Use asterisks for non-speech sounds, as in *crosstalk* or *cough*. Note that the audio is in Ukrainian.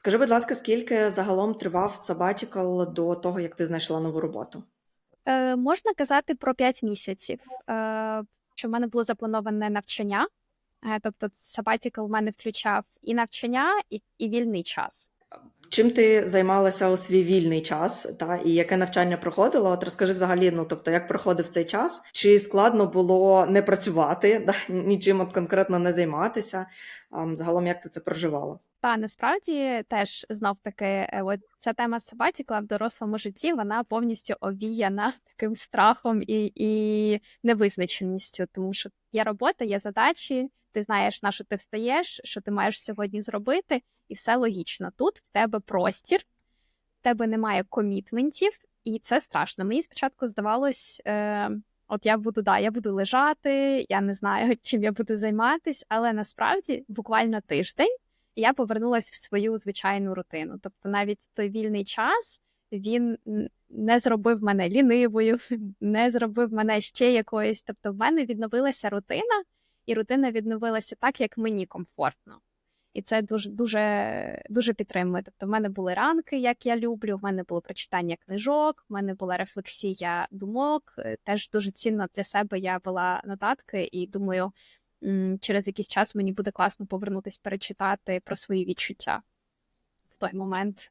Скажи, будь ласка, скільки загалом тривав sabbatical до того, як ти знайшла нову роботу? Е, можна казати про 5 місяців. Е, що в мене було заплановане навчання, е, тобто sabbatical в мене включав і навчання, і, і вільний час. Чим ти займалася у свій вільний час, та і яке навчання проходила? От розкажи взагалі, ну тобто, як проходив цей час? Чи складно було не працювати, *laughs* да, нічим от конкретно не займатися? Загалом, як ти це проживала? Та насправді теж знов таки, е, от ця тема sabbatical в дорослому житті вона повністю овіяна *laughs* таким страхом і, і невизначеністю, тому що є робота, є задачі, ти знаєш, на що ти встаєш, що ти маєш сьогодні зробити, і все логічно. Тут в тебе простір, в тебе немає комітментів, і це страшно. Мені спочатку здавалось, е, от я буду да, я буду лежати, я не знаю, *laughs* чим я буду займатися, але насправді буквально тиждень я повернулася в свою звичайну рутину. Тобто, навіть той вільний час він не зробив мене лінивою, *laughs* не зробив мене ще якоюсь. Тобто, в мене відновилася рутина, і рутина відновилася так, як мені комфортно. І це дуже дуже дуже підтримує. Тобто, в мене були ранки, як я люблю. В мене було прочитання книжок, в мене була рефлексія думок. Е, Теж дуже цінно для себе я вела нотатки, і думаю, через якийсь час мені буде класно повернутись перечитати про свої відчуття в той момент.